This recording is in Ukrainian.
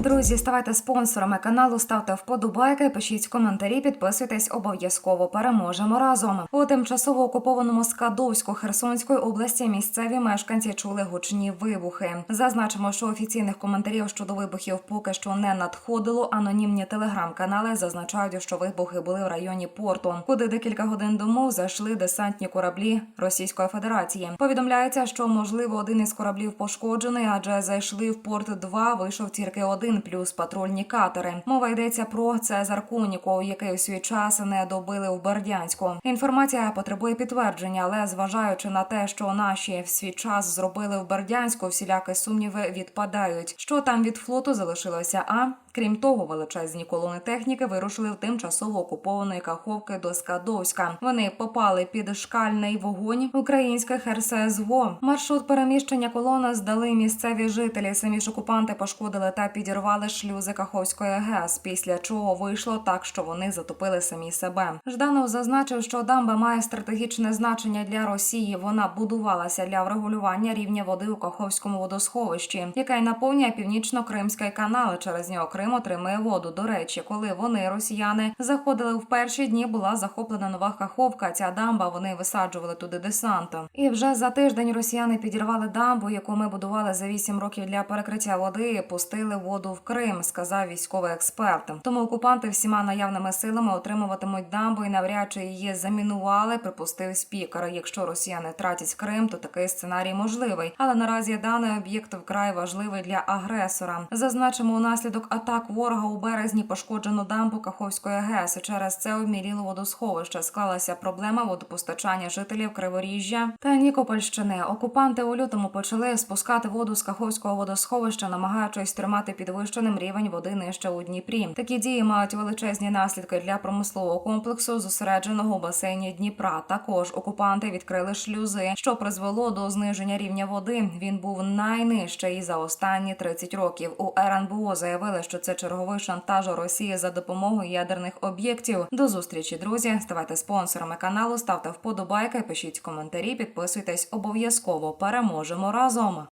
Друзі, ставайте спонсорами каналу, ставте вподобайки, пишіть коментарі, підписуйтесь обов'язково. Переможемо разом. У тимчасово окупованому Скадовську Херсонської області місцеві мешканці чули гучні вибухи. Зазначимо, що офіційних коментарів щодо вибухів поки що не надходило. Анонімні телеграм-канали зазначають, що вибухи були в районі порту, куди декілька годин тому зайшли десантні кораблі Російської Федерації. Повідомляється, що можливо один із кораблів пошкоджений, адже зайшли в порт 2, вийшов тільки один плюс патрульні катери. Мова йдеться про Цезар Куніков, який у свій час не добили в Бердянську. Інформація потребує підтвердження, але зважаючи на те, що наші в свій час зробили в Бердянську, всілякі сумніви відпадають. Що там від флоту залишилося? А крім того, величезні колони техніки вирушили в тимчасово окупованої Каховки до Скадовська. Вони попали під шкальний вогонь українських РСЗВО. Маршрут переміщення колони здали місцеві жителі. Самі ж окупанти пошкодили та підірвали шлюзи Каховської ГЕС. Після чого вийшло так, що вони затопили самі себе. Жданов зазначив, що дамба має стратегічне значення для Росії. Вона будувалася для врегулювання рівня води у Каховському водосховищі, яке наповнює північно-кримський канал. Через нього Крим отримує воду. До речі, коли вони, росіяни, заходили в перші дні, була захоплена нова Каховка. Ця дамба вони висаджували туди десантом. І вже за тиждень росіяни підірвали дамбу, яку ми будували за 8 років для перекриття води. Пустили воду в Крим, сказав військовий експерт. Тому окупанти всіма наявними силами отримуватимуть дамбу і навряд чи її замінували. Припустив спікер. Якщо росіяни тратять Крим, то такий сценарій можливий. Але наразі даний об'єкт вкрай важливий для агресора. Зазначимо, унаслідок атак ворога у березні пошкоджено дамбу Каховської ГЕС. Через це обміліло водосховище. Склалася проблема водопостачання жителів Криворіжжя та Нікопольщини. Окупанти у лютому почали спускати воду з Каховського водосховища, намагаючись тримати підвищеним рівень води нижче у Дніпрі. Такі дії мають величезні наслідки для промислового комплексу, зосередженого у басейні Дніпра. Також окупанти відкрили шлюзи, що призвело до зниження рівня води. Він був найнижчий за останні 30 років. У РНБО заявили, що це черговий шантаж Росії за допомогою ядерних об'єктів. До зустрічі, друзі. Ставайте спонсорами каналу, ставте вподобайки, пишіть коментарі, підписуйтесь обов'язково. Переможемо разом.